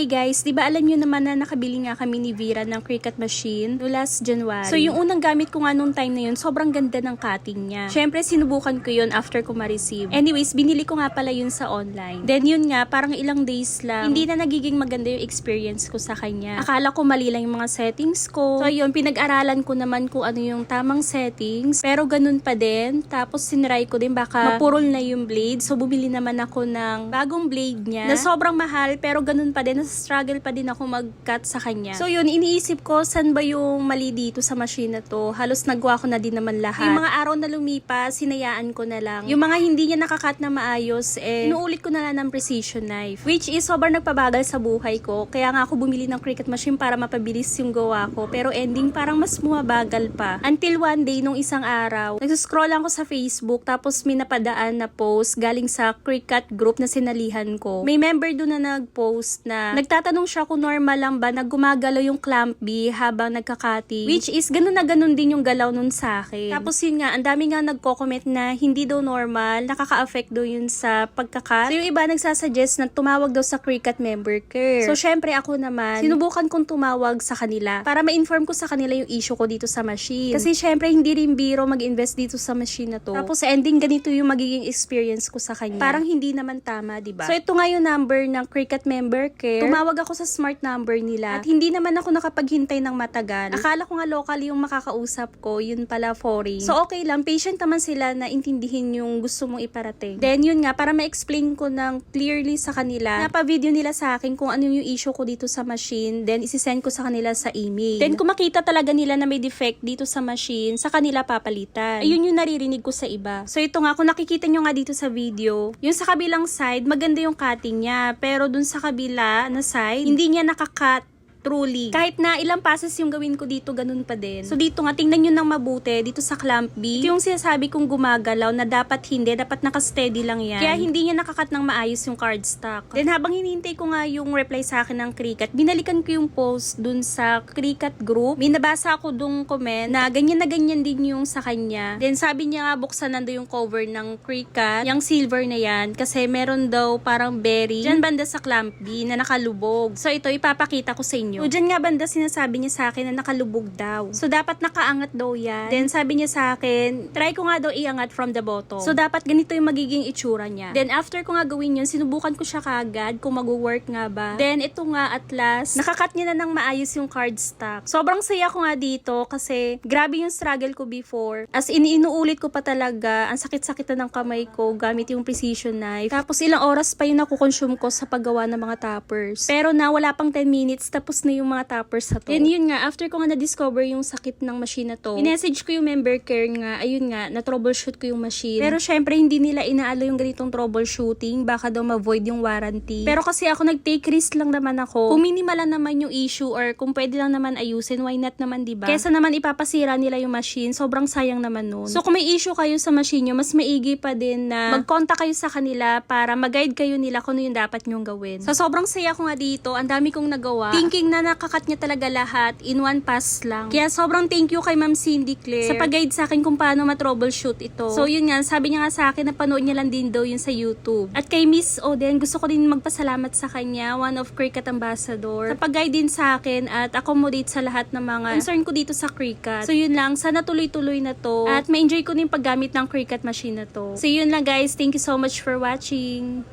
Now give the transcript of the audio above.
Hi guys, di ba alam nyo naman na nakabili nga kami ni Vera ng Cricut machine no last January. So yung unang gamit ko nga nung time na yun, sobrang ganda ng cutting niya. Syempre sinubukan ko yun after ko ma-receive. Anyways, binili ko nga pala yun sa online. Then yun nga, parang ilang days lang, hindi na nagiging maganda yung experience ko sa kanya. Akala ko mali lang yung mga settings ko. So yun, pinag-aralan ko naman kung ano yung tamang settings. Pero ganun pa din. Tapos sinry ko din baka mapurol na yung blade. So bumili naman ako ng bagong blade niya na sobrang mahal pero ganun pa din. Nasa-struggle pa din ako mag-cut sa kanya. So yun, iniisip ko saan ba yung mali dito sa machine na to. Halos nagawa ko na din naman lahat. Yung mga araw na lumipas, sinayaan ko na lang. Yung mga hindi niya nakakat na maayos, eh, inuulit ko na lang ng precision knife. Which is sobrang nagpabagal sa buhay ko. Kaya nga ako bumili ng Cricut machine para mapabilis yung gawa ko. Pero ending parang mas bumabagal pa. Until one day, nung isang araw, nagsuscroll lang ako sa Facebook tapos may napadaan na post galing sa Cricut group na sinalihan ko. May member doon na nag-post na nagtatanong siya kung normal lang ba na gumagalaw yung clamp B habang nagkakati. Which is ganun na ganun din yung galaw nun sa akin. Tapos yun nga, ang dami nga nagko-comment na hindi daw normal, nakaka-affect daw yun sa pagkakat. So yung iba nagsasuggest na tumawag daw sa Cricut member care. So syempre ako naman, sinubukan kong tumawag sa kanila para ma-inform ko sa kanila yung issue ko dito sa machine. Kasi syempre hindi rin biro mag-invest dito sa machine na to. Tapos ending ganito yung magiging experience ko sa kanya. Parang hindi naman tama, di ba? So ito nga yung number ng Cricut member care. Tumawag ako sa smart number nila at hindi naman ako nakapaghintay ng matagal. Akala ko nga local yung makakausap ko, yun pala foreign. So okay lang, patient naman sila na intindihin yung gusto mong iparating. Then yun nga, para ma-explain ko ng clearly sa kanila, napa-video nila sa akin kung ano yung issue ko dito sa machine, then isisend ko sa kanila sa email. Then kung makita talaga nila na may defect dito sa machine, sa kanila papalitan. Ayun yung naririnig ko sa iba. So ito nga, kung nakikita nyo nga dito sa video, yung sa kabilang side, maganda yung cutting niya. Pero dun sa kabila na side, hindi niya nakakat truly. Kahit na ilang passes yung gawin ko dito, ganun pa din. So dito nga, tingnan nyo ng mabuti, dito sa clamp B. Ito yung sinasabi kong gumagalaw na dapat hindi, dapat nakasteady lang yan. Kaya hindi niya nakakat ng maayos yung cardstock. Then habang hinihintay ko nga yung reply sa akin ng Cricut, binalikan ko yung post dun sa Cricut group. May nabasa ako dung comment na ganyan na ganyan din yung sa kanya. Then sabi niya nga, buksan nando yung cover ng Cricut, yung silver na yan, kasi meron daw parang berry. Diyan banda sa clamp B na nakalubog. So ito, ipapakita ko sa inyo. So, dyan nga banda sinasabi niya sa akin na nakalubog daw. So, dapat nakaangat daw yan. Then, sabi niya sa akin, try ko nga daw iangat from the bottom. So, dapat ganito yung magiging itsura niya. Then, after ko nga gawin yun, sinubukan ko siya kaagad kung mag-work nga ba. Then, ito nga at last, nakakat niya na ng maayos yung cardstock. Sobrang saya ko nga dito kasi grabe yung struggle ko before. As in, inuulit ko pa talaga, ang sakit-sakit na ng kamay ko gamit yung precision knife. Tapos, ilang oras pa yung nakukonsume ko sa paggawa ng mga toppers. Pero na, wala pang 10 minutes, tapos na yung mga toppers sa to. Then yun nga, after ko nga na-discover yung sakit ng machine na to, i-message ko yung member care nga, ayun nga, na-troubleshoot ko yung machine. Pero syempre, hindi nila inaalo yung ganitong troubleshooting, baka daw ma-void yung warranty. Pero kasi ako nag-take risk lang naman ako. Kung minimal lang naman yung issue or kung pwede lang naman ayusin, why not naman, di ba? Kesa naman ipapasira nila yung machine, sobrang sayang naman nun. So kung may issue kayo sa machine nyo, mas maigi pa din na mag-contact kayo sa kanila para mag-guide kayo nila kung ano yung dapat nyong gawin. So sobrang saya ko nga dito, ang dami kong nagawa. Thinking na nakakat niya talaga lahat in one pass lang. Kaya sobrang thank you kay Ma'am Cindy Claire sa pag-guide sa akin kung paano ma-troubleshoot ito. So yun nga, sabi niya nga sa akin na panood niya lang din daw yun sa YouTube. At kay Miss Oden, gusto ko din magpasalamat sa kanya, one of Cricut Ambassador, sa pag-guide din sa akin at accommodate sa lahat ng mga concern ko dito sa Cricut. So yun lang, sana tuloy-tuloy na to at ma-enjoy ko din paggamit ng Cricut machine na to. So yun lang guys, thank you so much for watching.